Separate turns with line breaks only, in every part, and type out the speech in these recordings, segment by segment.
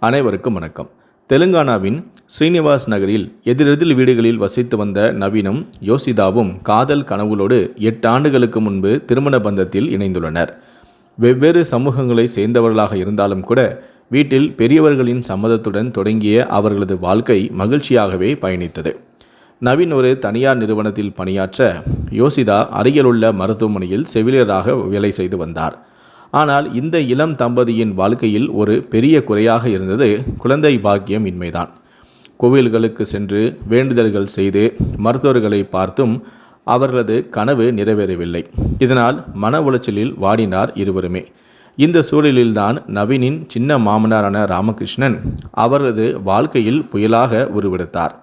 அனைவருக்கும் வணக்கம். தெலுங்கானாவின் ஸ்ரீனிவாஸ் நகரில் எதிரெதிர் வீடுகளில் வசித்து வந்த நவீனும் யோசிதாவும் காதல் கனவுகளோடு எட்டு ஆண்டுகளுக்கு முன்பு திருமண பந்தத்தில் இணைந்துள்ளனர். வெவ்வேறு சமூகங்களை சேர்ந்தவர்களாக இருந்தாலும் கூட வீட்டில் பெரியவர்களின் சம்மதத்துடன் தொடங்கிய அவர்களது வாழ்க்கை மகிழ்ச்சியாகவே பயணித்தது. நவீன் ஒரு தனியார் நிறுவனத்தில் பணியாற்ற யோசிதா அருகிலுள்ள மருத்துவமனையில் செவிலியராக வேலை செய்து வந்தார். ஆனால் இந்த இளம் தம்பதியின் வாழ்க்கையில் ஒரு பெரிய குறையாக இருந்தது. குழந்தை பாக்கியம் இன்மைதான். கோவில்களுக்கு சென்று வேண்டுதல்கள் செய்து மருத்துவர்களை பார்த்தும் அவர்களது கனவு நிறைவேறவில்லை. இதனால் மன உளைச்சலில் வாடினார் இருவருமே. இந்த சூழலில்தான் நவீனின் சின்ன மாமனாரான ராமகிருஷ்ணன் அவரது வாழ்க்கையில் புயலாக உருவெடுத்தார்.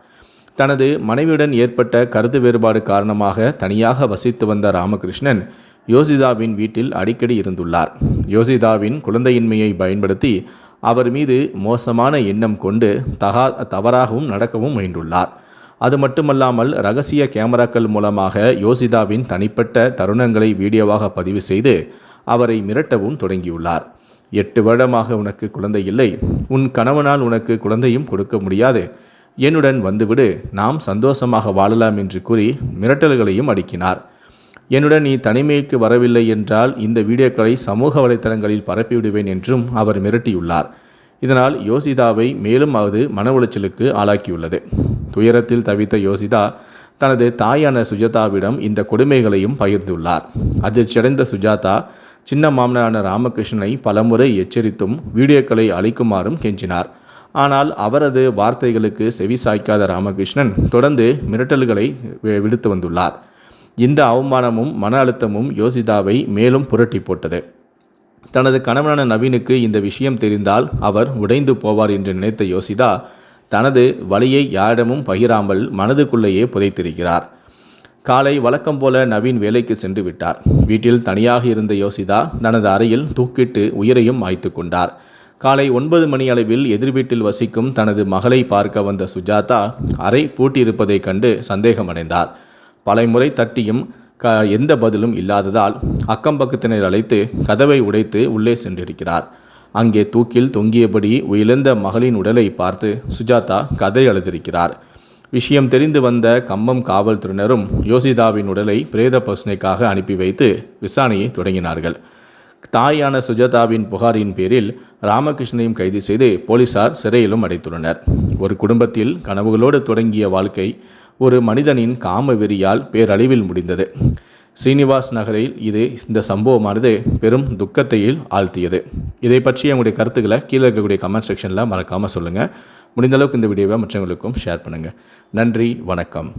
தனது மனைவியுடன் ஏற்பட்ட கருத்து வேறுபாடு காரணமாக தனியாக வசித்து வந்த ராமகிருஷ்ணன் யோசிதாவின் வீட்டில் அடிக்கடி இருந்துள்ளார். யோசிதாவின் குழந்தையின்மையை பயன்படுத்தி அவர் மீது மோசமான எண்ணம் கொண்டு தகா தவறாகவும் நடக்கவும் முயன்றுள்ளார். அது மட்டுமல்லாமல் ரகசிய கேமராக்கள் மூலமாக யோசிதாவின் தனிப்பட்ட தருணங்களை வீடியோவாக பதிவு செய்து அவரை மிரட்டவும் தொடங்கியுள்ளார். எட்டு வருடமாக உனக்கு குழந்தை இல்லை. உன் கணவனால் உனக்கு குழந்தையும் கொடுக்க முடியாது. என்னுடன் வந்துவிடு. நாம் சந்தோஷமாக வாழலாம் என்று கூறி மிரட்டல்களையும் அடுக்கினார். என்னுடன் நீ தனிமைக்கு வரவில்லை என்றால் இந்த வீடியோக்களை சமூக வலைத்தளங்களில் பரப்பிவிடுவேன் என்றும் அவர் மிரட்டியுள்ளார். இதனால் யோசிதாவை மேலும் அது மன உளைச்சலுக்கு ஆளாக்கியுள்ளது. துயரத்தில் தவித்த யோசிதா தனது தாயான சுஜாதாவிடம் இந்த கொடுமைகளையும் பகிர்ந்துள்ளார். அதிர்ச்சியடைந்த சுஜாதா சின்ன மாமனான ராமகிருஷ்ணனை பலமுறை எச்சரித்தும் வீடியோக்களை அளிக்குமாறும் கெஞ்சினார். ஆனால் அவரது வார்த்தைகளுக்கு செவி சாய்க்காத ராமகிருஷ்ணன் தொடர்ந்து மிரட்டல்களை விடுத்து வந்துள்ளார். இந்த அவமானமும் மன அழுத்தமும் யோசிதாவை மேலும் புரட்டி போட்டது. தனது கணவனான நவீனுக்கு இந்த விஷயம் தெரிந்தால் அவர் உடைந்து போவார் என்று நினைத்த யோசிதா தனது வழியை யாரிடமும் பகிராமல் மனதுக்குள்ளேயே புதைத்திருக்கிறார். காலை வழக்கம் போல நவீன் வேலைக்கு சென்று விட்டார். வீட்டில் தனியாக இருந்த யோசிதா தனது அறையில் தூக்கிட்டு உயிரையும் மாய்த்து கொண்டார். காலை ஒன்பது மணி அளவில் எதிர் வீட்டில் வசிக்கும் தனது மகளை பார்க்க வந்த சுஜாதா அறை பூட்டியிருப்பதைக் கண்டு சந்தேகமடைந்தார். பலமுறை தட்டியும் க எந்த பதிலும் இல்லாததால் அக்கம் பக்கத்தினர் அழைத்து கதவை உடைத்து உள்ளே சென்றிருக்கிறார். அங்கே தூக்கில் தொங்கியபடி உயிர்ந்த மகளின் உடலை பார்த்து சுஜாதா கதை அழுதிருக்கிறார் விஷயம் தெரிந்து வந்த கம்பம் காவல்துறையினரும் யோசிதாவின் உடலை பிரேத பசுனைக்காக அனுப்பி வைத்து விசாரணையை தொடங்கினார்கள். தாயான சுஜாதாவின் புகாரின் பேரில் ராமகிருஷ்ணனையும் கைது செய்து போலீசார் சிறையிலும் அடைத்துள்ளனர். ஒரு குடும்பத்தில் கனவுகளோடு தொடங்கிய வாழ்க்கை ஒரு மனிதனின் காம வெறியால் பேரழிவில் முடிந்தது. ஸ்ரீனிவாஸ் நகரில் இது இந்த சம்பவமானது பெரும் துக்கத்தையில் ஆழ்த்தியது. இதை பற்றி உங்களுடைய கருத்துக்களை கீழே இருக்கக்கூடிய கமெண்ட் செக்ஷனில் மறக்காமல் சொல்லுங்கள் முடிந்த அளவுக்கு இந்த வீடியோவை மற்றவங்களுக்கும் ஷேர் பண்ணுங்கள் நன்றி வணக்கம்.